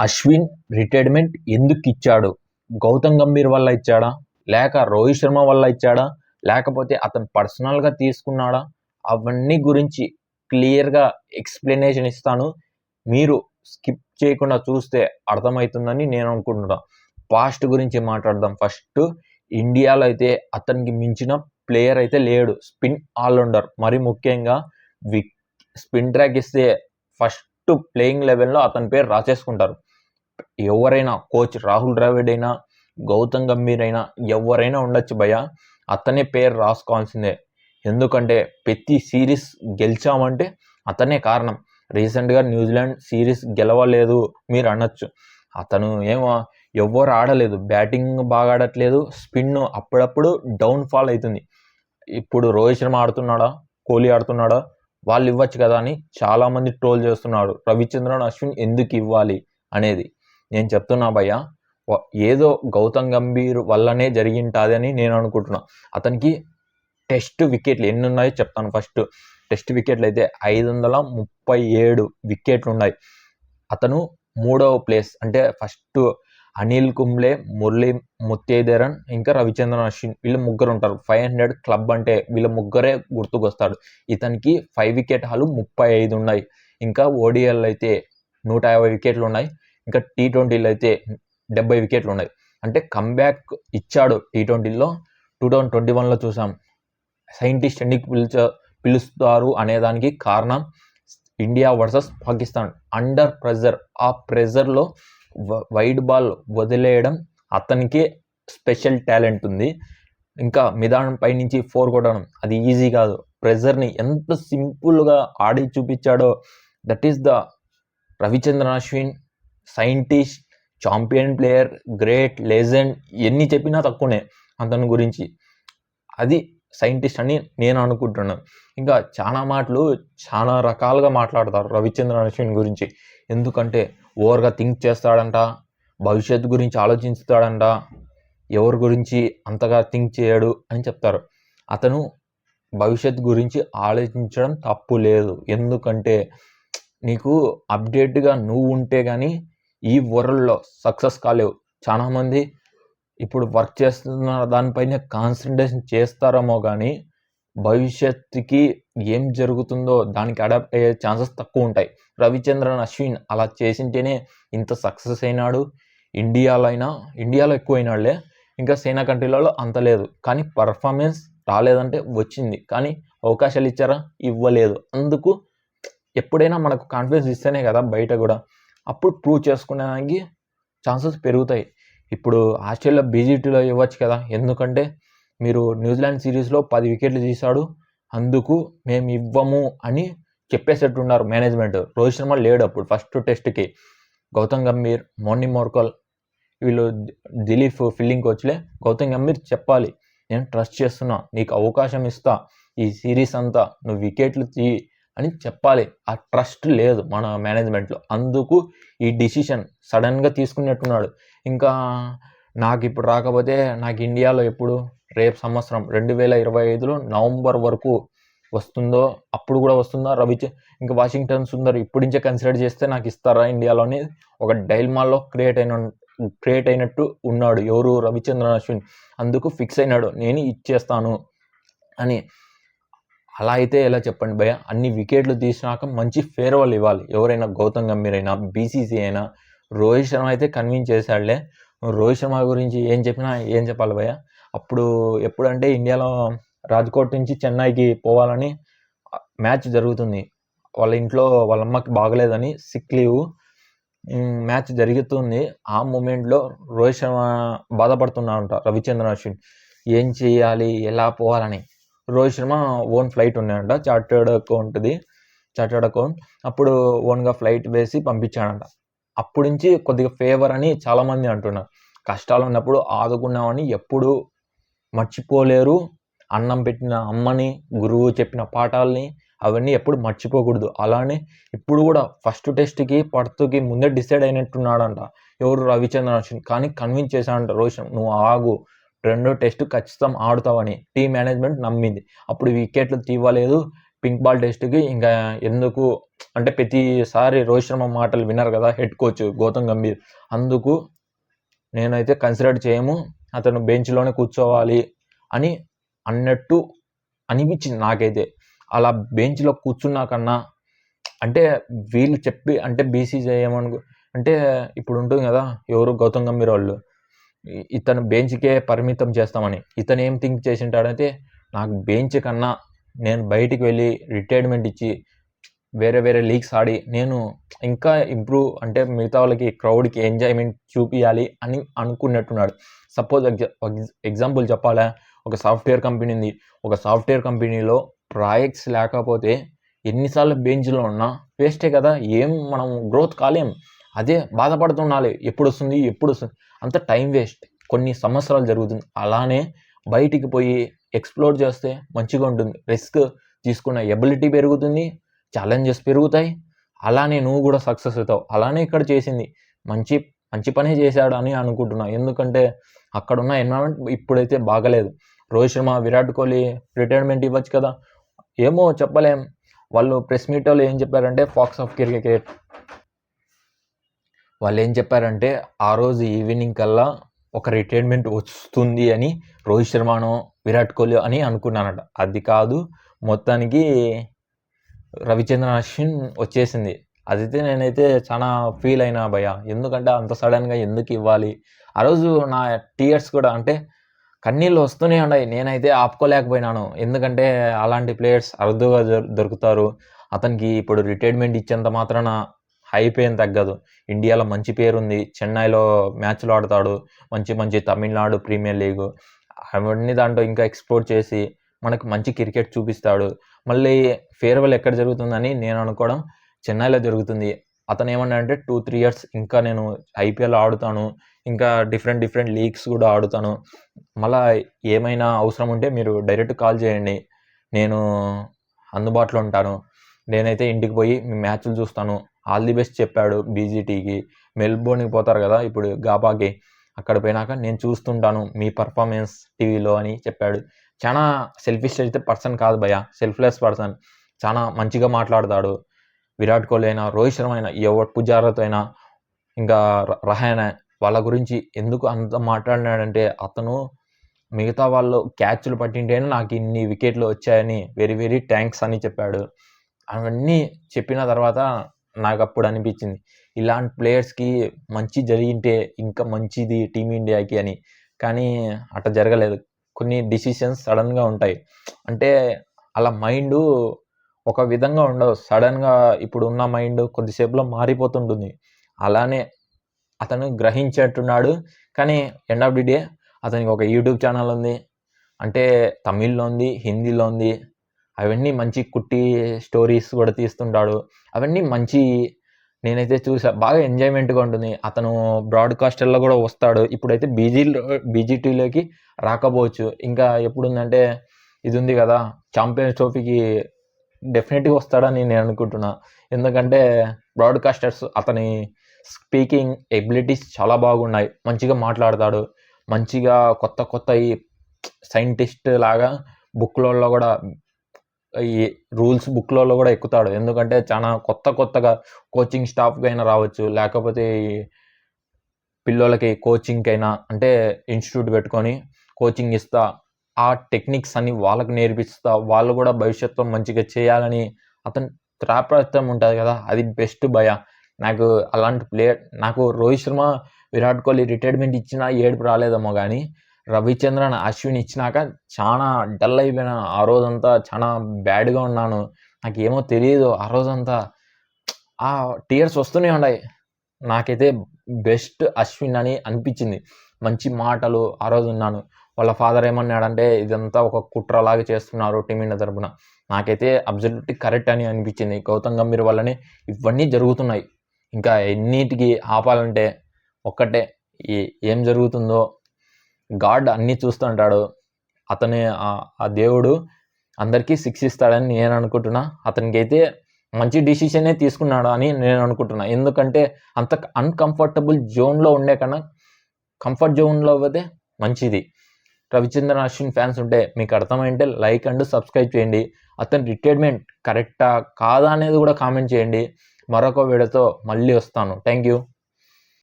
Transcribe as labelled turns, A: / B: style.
A: Ashwin retirement ఎందుకు ఇచ్చాడు? గౌతమ్ గంభీర్ వల్ల ఇచ్చాడా? లేక రోహిత్ శర్మ వల్ల ఇచ్చాడా? లేకపోతే అతను పర్సనల్గా తీసుకున్నాడా? అవన్నీ గురించి క్లియర్గా ఎక్స్ప్లెనేషన్ ఇస్తాను. మీరు స్కిప్ చేయకుండా చూస్తే అర్థమవుతుందని నేను అనుకుంటున్నా. పాస్ట్ గురించి మాట్లాడదాం. ఫస్ట్ ఇండియాలో అయితే అతనికి మించిన ప్లేయర్ అయితే లేడు. స్పిన్ ఆల్రౌండర్ మరి ముఖ్యంగా విక్ స్పిన్ ట్రాక్ ఇస్తే ఫస్ట్ ప్లేయింగ్ లెవెల్లో అతని పేరు రాసేసుకుంటారు. ఎవరైనా కోచ్ రాహుల్ ద్రావిడ్ అయినా గౌతమ్ గంభీర్ అయినా ఎవరైనా ఉండొచ్చు భయ అతనే పేరు రాసుకోవాల్సిందే. ఎందుకంటే ప్రతి సిరీస్ గెలిచామంటే అతనే కారణం. రీసెంట్గా న్యూజిలాండ్ సిరీస్ గెలవలేదు మీరు అనొచ్చు. అతను ఏమో ఎవ్వరు ఆడలేదు. బ్యాటింగ్ బాగా ఆడట్లేదు. స్పిన్ అప్పుడప్పుడు డౌన్ ఫాల్ అవుతుంది. ఇప్పుడు రోహిత్ శర్మ ఆడుతున్నాడా? కోహ్లీ ఆడుతున్నాడా? వాళ్ళు ఇవ్వచ్చు కదా అని చాలామంది ట్రోల్ చేస్తున్నాడు రవిచంద్రన్ అశ్విన్ ఎందుకు ఇవ్వాలి అనేది. నేను చెప్తున్నా భయ్య ఏదో గౌతమ్ గంభీర్ వల్లనే జరిగింటుంది అని నేను అనుకుంటున్నా. అతనికి టెస్ట్ వికెట్లు ఎన్ని ఉన్నాయో చెప్తాను ఫస్ట్. టెస్ట్ వికెట్లు అయితే ఐదు వందల ముప్పై ఏడు వికెట్లు ఉన్నాయి. అతను మూడవ ప్లేస్ అంటే ఫస్ట్ అనిల్ కుంబ్లే మురళీ ముత్తేదరన్ ఇంకా రవిచంద్రన్ అశ్విన్ వీళ్ళు ముగ్గురు ఉంటారు. ఫైవ్ హండ్రెడ్ క్లబ్ అంటే వీళ్ళ ముగ్గురే గుర్తుకొస్తాడు ఇతనికి ఫైవ్ వికెట్ హాలు ముప్పై ఐదు ఉన్నాయి. ఇంకా ఓడిఎల్ అయితే నూట యాభై వికెట్లు ఉన్నాయి. ఇంకా టీ ట్వంటీలో అయితే డెబ్బై వికెట్లు ఉన్నాయి. అంటే కంబ్యాక్ ఇచ్చాడు టీ ట్వంటీలో టూ థౌజండ్ ట్వంటీ వన్లో చూసాం. సైంటిస్ట్ ఎందుకు పిలిచ పిలుస్తారు అనేదానికి కారణం India versus Pakistan under pressure ఆ ప్రెజర్లో వైడ్ బాల్ వదిలేయడం అతనికే స్పెషల్ టాలెంట్ ఉంది. ఇంకా మిదానం పైనుంచి ఫోర్ కొట్టడం అది ఈజీ కాదు. ప్రెజర్ని ఎంత సింపుల్గా ఆడి చూపించాడో. That is the Ravichandran Ashwin scientist champion player great legend ఎన్ని చెప్పినా తక్కువనే అతని గురించి. అది సైంటిస్ట్ అని నేను అనుకుంటున్నాను ఇంకా చాలా మాటలు చాలా రకాలుగా మాట్లాడతారు రవిచంద్రన్ అశ్విన్ గురించి. ఎందుకంటే ఓవర్గా థింక్ చేస్తాడంట భవిష్యత్తు గురించి ఆలోచిస్తాడంట ఎవరి గురించి అంతగా థింక్ చేయడు అని చెప్తారు. అతను భవిష్యత్తు గురించి ఆలోచించడం తప్పు లేదు. ఎందుకంటే నీకు అప్డేట్గా నువ్వు ఉంటే కానీ ఈ వరల్డ్లో సక్సెస్ కాలేవు. చాలామంది ఇప్పుడు వర్క్ చేస్తున్న దానిపైన కాన్సన్ట్రేషన్ చేస్తారేమో కానీ భవిష్యత్తుకి ఏం జరుగుతుందో దానికి అడాప్ట్ అయ్యే ఛాన్సెస్ తక్కువ ఉంటాయి. రవిచంద్రన్ అశ్విన్ అలా చేసింటేనే ఇంత సక్సెస్ అయినాడు. ఇండియాలో అయినా ఇండియాలో ఎక్కువ అయినాడులే ఇంకా సైనా కంట్రీలలో అంత లేదు. కానీ పర్ఫార్మెన్స్ రాలేదంటే వచ్చింది. కానీ అవకాశాలు ఇచ్చారా? ఇవ్వలేదు. అందుకు ఎప్పుడైనా మనకు కాన్ఫిడెన్స్ ఇస్తేనే కదా బయట కూడా. అప్పుడు ప్రూవ్ చేసుకునేదానికి ఛాన్సెస్ పెరుగుతాయి. ఇప్పుడు ఆస్ట్రేలియా బీజీటీలో ఇవ్వచ్చు కదా ఎందుకంటే మీరు న్యూజిలాండ్ సిరీస్లో పది వికెట్లు తీశాడు అందుకు మేము ఇవ్వము అని చెప్పేసేట్టున్నారు మేనేజ్మెంట్ రోహిత్ శర్మ లేడు అప్పుడు ఫస్ట్ టెస్ట్కి గౌతమ్ గంభీర్ మోర్ని మోర్కల్ వీళ్ళు దిలీప్ ఫీల్డింగ్ కోచ్లే గౌతమ్ గంభీర్ చెప్పాలి నేను ట్రస్ట్ చేస్తున్నా నీకు అవకాశం ఇస్తా ఈ సిరీస్ అంతా నువ్వు వికెట్లు తీ అని చెప్పాలి. ఆ ట్రస్ట్ లేదు మన మేనేజ్మెంట్లో. అందుకు ఈ డిసిషన్ సడన్గా తీసుకున్నట్టున్నాడు. ఇంకా నాకు ఇప్పుడు రాకపోతే నాకు ఇండియాలో ఎప్పుడు? రేపు సంవత్సరం రెండు వేల ఇరవై ఐదులో నవంబర్ వరకు వస్తుందో అప్పుడు కూడా వస్తుందా? రవి ఇంకా వాషింగ్టన్ సుందర్ ఇప్పటి నుంచే కన్సిడర్ చేస్తే నాకు ఇస్తారా ఇండియాలోని ఒక డైల్మాల్లో క్రియేట్ అయిన క్రియేట్ అయినట్టు ఉన్నాడు ఎవరు? రవిచంద్రన్ అశ్విన్. అందుకు ఫిక్స్ అయినాడు. నేను ఇచ్చేస్తాను అని అలా అయితే ఎలా చెప్పండి భయ అన్ని వికెట్లు తీసినాక మంచి ఫేర్వెల్ ఇవ్వాలి. ఎవరైనా గౌతమ్ గంభీర్ అయినా బీసీసీ అయినా రోహిత్ శర్మ అయితే కన్విన్స్ చేశాడులే. రోహిత్ శర్మ గురించి ఏం చెప్పినా ఏం చెప్పాలి భయ అప్పుడు ఎప్పుడంటే ఇండియాలో రాజ్కోట్ నుంచి చెన్నైకి పోవాలని మ్యాచ్ జరుగుతుంది. వాళ్ళ ఇంట్లో వాళ్ళ అమ్మకి బాగలేదని సిక్ లీవ్ మ్యాచ్ జరుగుతుంది. ఆ మూమెంట్లో రోహిత్ శర్మ బాధపడుతున్నాడంట రవిచంద్రన్ అశ్విన్. ఏం చేయాలి? ఎలా పోవాలని? రోహిత్ శర్మ ఓన్ ఫ్లైట్ ఉన్నాయంట చార్టర్డ్ అకౌంట్ది చార్టర్డ్ అకౌంట్. అప్పుడు ఓన్గా ఫ్లైట్ వేసి పంపించాడంట. అప్పటి నుంచి కొద్దిగా ఫేవర్ అని చాలామంది అంటున్నారు. కష్టాలు ఉన్నప్పుడు ఆదుకున్నామని ఎప్పుడు మర్చిపోలేరు. అన్నం పెట్టిన అమ్మని గురువు చెప్పిన పాఠాలని అవన్నీ ఎప్పుడు మర్చిపోకూడదు. అలానే ఇప్పుడు కూడా ఫస్ట్ టెస్ట్కి పడుతుకి ముందే డిసైడ్ అయినట్టున్నాడంట. ఎవరు రవిచంద్రన్ అశ్విన్ కానీ కన్విన్స్ చేశాడంట రోషన్ నువ్వు ఆగు రెండో టెస్ట్ ఖచ్చితం ఆడుతావని టీం మేనేజ్మెంట్ నమ్మింది అప్పుడు వికెట్లు తీవ్వలేదు పింక్ బాల్ టెస్ట్‌కి ఇంకా ఎందుకు అంటే ప్రతిసారి రోహిత్ శర్మ మాటలు విన్నారు కదా హెడ్ కోచ్ గౌతమ్ గంభీర్. అందుకు నేనైతే కన్సిడర్ చేయము. అతను బెంచ్‌లోనే కూర్చోవాలి అని అన్నట్టు అనిపించింది నాకైతే. అలా బెంచ్‌లో కూర్చున్నా కన్నా అంటే వీళ్ళు చెప్పి అంటే బీసీ ఏమనుకు అంటే ఇప్పుడు ఉంటుంది కదా! ఎవరు గౌతమ్ గంభీర్ వాళ్ళు. ఇతను బెంచ్‌కే పరిమితం చేస్తామని. ఇతను ఏం థింక్ చేసుంటాడంటే నాకు బెంచ్ కన్నా నేను బయటికి వెళ్ళి రిటైర్మెంట్ ఇచ్చి వేరే వేరే లీగ్స్ ఆడి నేను ఇంకా ఇంప్రూవ్ అంటే మిగతా వాళ్ళకి క్రౌడ్‌కి ఎంజాయ్‌మెంట్ చూపియాలి అని అనుకున్నట్టున్నాడు. సపోజ్ ఎగ్జాంపుల్ చెప్పాలా ఒక సాఫ్ట్‌వేర్ కంపెనీ ఉంది. ఒక సాఫ్ట్‌వేర్ కంపెనీలో ప్రాజెక్ట్స్ లేకపోతే ఎన్నిసార్లు బెంచ్‌లో ఉన్నా వేస్టే కదా! ఏం మనం గ్రోత్ కాలేం. అదే బాధపడుతుండాలి. ఎప్పుడు వస్తుంది అంతా టైం వేస్ట్. కొన్ని సంవత్సరాలు జరుగుతుంది. అలానే బయటికి పోయి ఎక్స్‌ప్లోర్ చేస్తే మంచిగా ఉంటుంది. రిస్క్ తీసుకున్న ఎబిలిటీ పెరుగుతుంది. ఛాలెంజెస్ పెరుగుతాయి. అలానే నువ్వు కూడా సక్సెస్ అవుతావు. అలానే ఇక్కడ చేసింది. మంచి మంచి పనే చేశాడు అని అనుకుంటున్నా. ఎందుకంటే అక్కడున్న ఎన్విరాన్మెంట్ ఇప్పుడైతే బాగాలేదు. రోహిత్ శర్మ, విరాట్ కోహ్లీ రిటైర్మెంట్ ఇవ్వచ్చు కదా! ఏమో చెప్పలేం. వాళ్ళు ప్రెస్ మీట్లో ఏం చెప్పారంటే ఫాక్స్ ఆఫ్ క్రికెట్ వాళ్ళేం చెప్పారంటే ఆ రోజు ఈవినింగ్ కల్లా ఒక రిటైర్మెంట్ వస్తుంది అని రోహిత్ శర్మనో, విరాట్ కోహ్లీ అని అనుకున్నానట. అది కాదు మొత్తానికి రవిచంద్రన్ అశ్విన్ వచ్చేసింది. అదైతే నేనైతే చాలా ఫీల్ అయినా భయ ఎందుకంటే అంత సడన్గా ఎందుకు ఇవ్వాలి? ఆ రోజు నా టీయర్స్ కూడా అంటే కన్నీళ్ళు వస్తూనే ఉన్నాయి. నేనైతే ఆపుకోలేకపోయినాను. ఎందుకంటే అలాంటి ప్లేయర్స్ అరుదుగా దొరుకుతారు. అతనికి ఇప్పుడు రిటైర్మెంట్ ఇచ్చేంత మాత్రాన హైప్ ఏం తగ్గదు. ఇండియాలో మంచి పేరుంది. చెన్నైలో మ్యాచ్‌లు ఆడతాడు. మంచి మంచి తమిళనాడు ప్రీమియర్ లీగ్ అవన్నీ దాంట్లో ఇంకా ఎక్స్‌ప్లోర్ చేసి మనకు మంచి క్రికెట్ చూపిస్తాడు. మళ్ళీ ఫేర్‌వెల్ ఎక్కడ జరుగుతుందని నేను అనుకోవడం చెన్నైలో జరుగుతుంది. అతను ఏమన్నా అంటే టూ త్రీ ఇయర్స్ ఇంకా నేను ఐపీఎల్ ఆడుతాను. ఇంకా డిఫరెంట్ డిఫరెంట్ లీగ్స్ కూడా ఆడుతాను. మళ్ళా ఏమైనా అవసరం ఉంటే మీరు డైరెక్ట్ కాల్ చేయండి. నేను అందుబాటులో ఉంటాను. నేనైతే ఇంటికి పోయి మీ మ్యాచ్‌లు చూస్తాను. ఆల్ ది బెస్ట్ చెప్పాడు బీజీటీకి. మెల్బోర్న్‌కి పోతారు కదా! ఇప్పుడు గాబాకి. అక్కడ పోయినాక నేను చూస్తుంటాను మీ పర్ఫార్మెన్స్ టీవీలో అని చెప్పాడు. చాలా సెల్ఫిష్ అయితే పర్సన్ కాదు భయ సెల్ఫ్‌లెస్ పర్సన్. చాలా మంచిగా మాట్లాడతాడు. విరాట్ కోహ్లీ అయినా, రోహిత్ శర్మ అయినా, ఎవరు పుజారత్ అయినా, ఇంకా ర వాళ్ళ గురించి ఎందుకు అంత మాట్లాడినాడంటే అతను మిగతా వాళ్ళు క్యాచ్‌లు పట్టింటేనే నాకు ఇన్ని వికెట్లు వచ్చాయని వెరీ వెరీ థ్యాంక్స్ అని చెప్పాడు. అవన్నీ చెప్పిన తర్వాత నాకు అప్పుడు అనిపించింది. ఇలాంటి ప్లేయర్స్‌కి మంచి జరిగింటే ఇంకా మంచిది టీమిండియాకి అని. కానీ అట్లా జరగలేదు. కొన్ని డిసిషన్స్ సడన్గా ఉంటాయి. అంటే అలా మైండు ఒక విధంగా ఉండవు. సడెన్‌గా ఇప్పుడున్న మైండ్ కొద్దిసేపులో మారిపోతుంటుంది. అలానే అతను గ్రహించేట్టున్నాడు. కానీ ఎండ్ ఆఫ్ ది డే అతనికి ఒక యూట్యూబ్ ఛానల్ ఉంది. అంటే తమిళ్‌లో ఉంది, హిందీలో ఉంది. అవన్నీ మంచి కుట్టి స్టోరీస్ కూడా తీస్తుంటాడు. అవన్నీ మంచి నేనైతే చూసా. బాగా ఎంజాయ్‌మెంట్‌గా ఉంటుంది. అతను బ్రాడ్‌కాస్టర్‌లో కూడా వస్తాడు. ఇప్పుడైతే బీజీలో బీజీటీలోకి రాకపోవచ్చు. ఇంకా ఎప్పుడుందంటే ఇది ఉంది కదా! చాంపియన్స్ ట్రోఫీకి డెఫినెట్‌గా వస్తాడని నేను అనుకుంటున్నా. ఎందుకంటే బ్రాడ్‌కాస్టర్స్ అతని స్పీకింగ్ ఎబిలిటీస్ చాలా బాగున్నాయి. మంచిగా మాట్లాడతాడు. మంచిగా కొత్త కొత్తయి సైంటిస్ట్ లాగా బుక్‌లలో కూడా ఈ రూల్స్ బుక్‌లలో కూడా ఎక్కుతాడు. ఎందుకంటే చాలా కొత్త కొత్తగా కోచింగ్ స్టాఫ్‌కైనా రావచ్చు. లేకపోతే పిల్లలకి కోచింగ్కి కోచింగ్‌కైనా అంటే ఇన్‌స్టిట్యూట్ పెట్టుకొని కోచింగ్ ఇస్తా, ఆ టెక్నిక్స్ అన్ని వాళ్ళకి నేర్పిస్తా, వాళ్ళు కూడా భవిష్యత్తులో మంచిగా చేయాలని అతను త్రాప్రత్యం ఉంటుంది కదా! అది బెస్ట్ భయ నాకు అలాంటి ప్లేయర్ నాకు రోహిత్ శర్మ, విరాట్ కోహ్లీ రిటైర్మెంట్ ఇచ్చినా ఏడుపు రాలేదేమో కానీ రవిచంద్రన్ అశ్విన్ ఇచ్చినాక చాలా డల్ అయిపోయినా. ఆ రోజంతా చాలా బ్యాడ్‌గా ఉన్నాను. నాకు ఏమో తెలియదు ఆ రోజంతా. ఆ టీయర్స్ వస్తూనే ఉన్నాయి. నాకైతే బెస్ట్ అశ్విన్ అని అనిపించింది. మంచి మాటలు ఆ రోజు ఉన్నాను. వాళ్ళ ఫాదర్ ఏమన్నాడంటే ఇదంతా ఒక కుట్రలాగా చేస్తున్నారు టీమిండియా తరపున. నాకైతే అబ్జల్యూట్ కరెక్ట్ అని అనిపించింది. గౌతమ్ గంభీర్ వల్లనే ఇవన్నీ జరుగుతున్నాయి. ఇంకా ఎన్నిటికి ఆపాలంటే ఒక్కటే ఏం జరుగుతుందో గాడ్ అన్నీ చూస్తుంటాడు. అతని ఆ దేవుడు అందరికీ శిక్షిస్తాడని నేను అనుకుంటున్నా. అతనికైతే మంచి డిసిషనే తీసుకున్నాడు అని నేను అనుకుంటున్నా. ఎందుకంటే అంత అన్‌కంఫర్టబుల్ జోన్‌లో ఉండే కన్నా కంఫర్ట్ జోన్‌లో పోతే మంచిది. రవిచంద్రన్ అశ్విన్ ఫ్యాన్స్ ఉంటే మీకు అర్థమైంటే లైక్ అండ్ సబ్స్క్రైబ్ చేయండి అతని రిటైర్మెంట్ కరెక్టా కాదా అనేది కూడా కామెంట్ చేయండి మరొక వీడియోతో మళ్ళీ వస్తాను థ్యాంక్ యూ